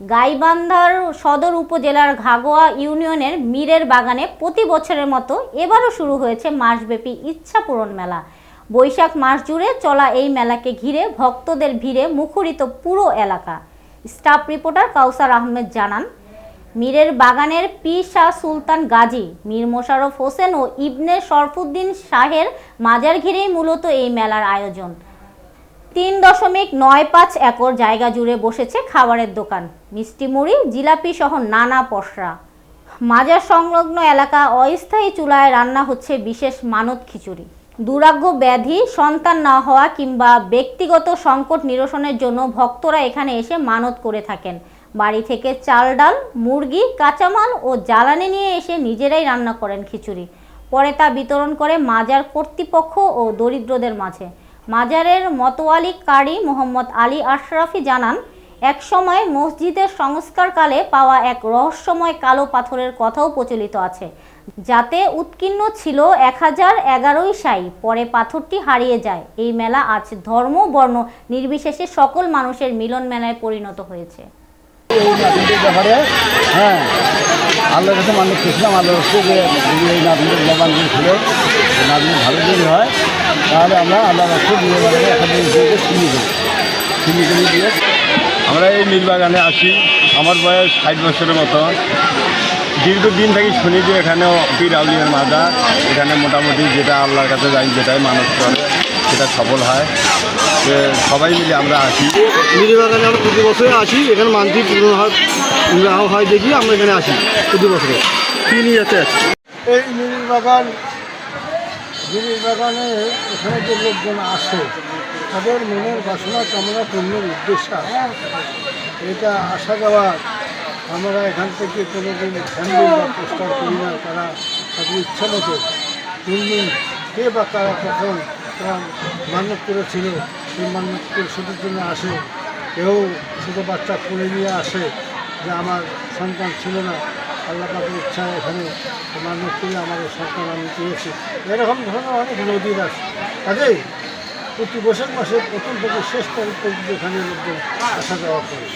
গাইবান্ধার সদর উপজেলার ঘাগোয়া ইউনিয়নের মীরের বাগানে প্রতি বছরের মতো এবারও শুরু হয়েছে মাসব্যাপী ইচ্ছা পূরণ মেলা। বৈশাখ মাস জুড়ে চলা এই মেলাকে ঘিরে ভক্তদের ভিড়ে মুখরিত পুরো এলাকা। স্টাফ রিপোর্টার কাউসার আহমেদ জানান, মীরের বাগানের পি শাহ সুলতান গাজী, মীর মোশাররফ হোসেন ও ইবনে শরফুদ্দিন শাহের মাজার ঘিরেই মূলত এই মেলার আয়োজন। তিন দশমিক নয় পাঁচ একর জায়গা জুড়ে বসেছে খাবারের দোকান। মিষ্টি মুড়ি, জিলাপি সহ নানা পসরা। মাজার সংলগ্ন এলাকা অস্থায়ী চুলায় রান্না হচ্ছে বিশেষ মানত খিচুড়ি। দুরাগ্য ব্যাধি, সন্তান না হওয়া কিংবা ব্যক্তিগত সংকট নিরসনের জন্য ভক্তরা এখানে এসে মানত করে থাকেন। বাড়ি থেকে চাল ডাল মুরগি, কাঁচামাল ও জ্বালানি নিয়ে এসে নিজেরাই রান্না করেন খিচুড়ি। পরে তা বিতরণ করে মাজার কর্তৃপক্ষ ও দরিদ্রদের মাঝে। মাজারের মতোয়ালি কারি মোহাম্মদ আলী আশরাফি জানান, একসময় মসজিদের সংস্কারকালে পাওয়া এক রহস্যময় কালো পাথরের কথাও প্রচলিত আছে, যাতে উৎকীর্ণ ছিল এক হাজার এগারোই সাই। পরে পাথরটি হারিয়ে যায়। এই মেলা আজ ধর্ম, বর্ণ নির্বিশেষে সকল মানুষের মিলন মেলায় পরিণত হয়েছে। ব্যাপারে হ্যাঁ আল্লাহর কাছে মানুষ চেয়েছিলাম আল্লাহ হচ্ছে যে যদি এই নাতিদের জবান দিয়ে ছিল নাতিদের ভালো যদি হয়, তাহলে আমরা আল্লাহ রাখতে দিয়ে বাগানে একটা দিয়ে চিনি দিই। চিনি চিনি দিয়ে। আমরা এই নীলবাগানে আসি, আমার বয়স ষাট বছরের মতো। দীর্ঘদিন থেকে শুনি যে এখানেও পীর আউলিয়ার মাদা, এখানে মোটামুটি যেটা আল্লাহর কাছে যাই, যেটাই মানুষ করে। সেটা সফল হয়। যে সবাই মিলে আমরা আসি। মিরি বাগানে আমরা প্রতি বছরে আসি। এখানে মানসিক পূরণ হয় হয় দেখি আমরা এখানে আসি প্রতি বছরে। কী নিয়ে যাচ্ছে এই মিরির বাগান মিরির বাগানে এখানে যে লোকজন আসে তাদের মনের বাসনা কামনা পূর্ণের উদ্দেশ্য এটা আসা যাওয়া। আমরা এখান থেকে কোনো দিন ফ্যামিলি বা পোস্টার করি না তারা তাদের ইচ্ছা মতো। তিন দিন কে বা তারা কখন তারা মান্যত করেছিল সেই মান্যত পরিশোধের জন্য আসে। কেউ ছোটো বাচ্চা কোলে নিয়ে আসে যে আমার সন্তান ছিল না। আল্লাহ পাকের ইচ্ছা এখানে মান্যত করে আমার সন্তান আমি পেয়েছি। এরকম ধরনের অনেক নদীর আছে। কাজেই প্রতি বৈশাখ মাসে প্রথম থেকে শেষ তারিখ পর্যন্ত এখানে লোকজন আসা যাওয়া করে।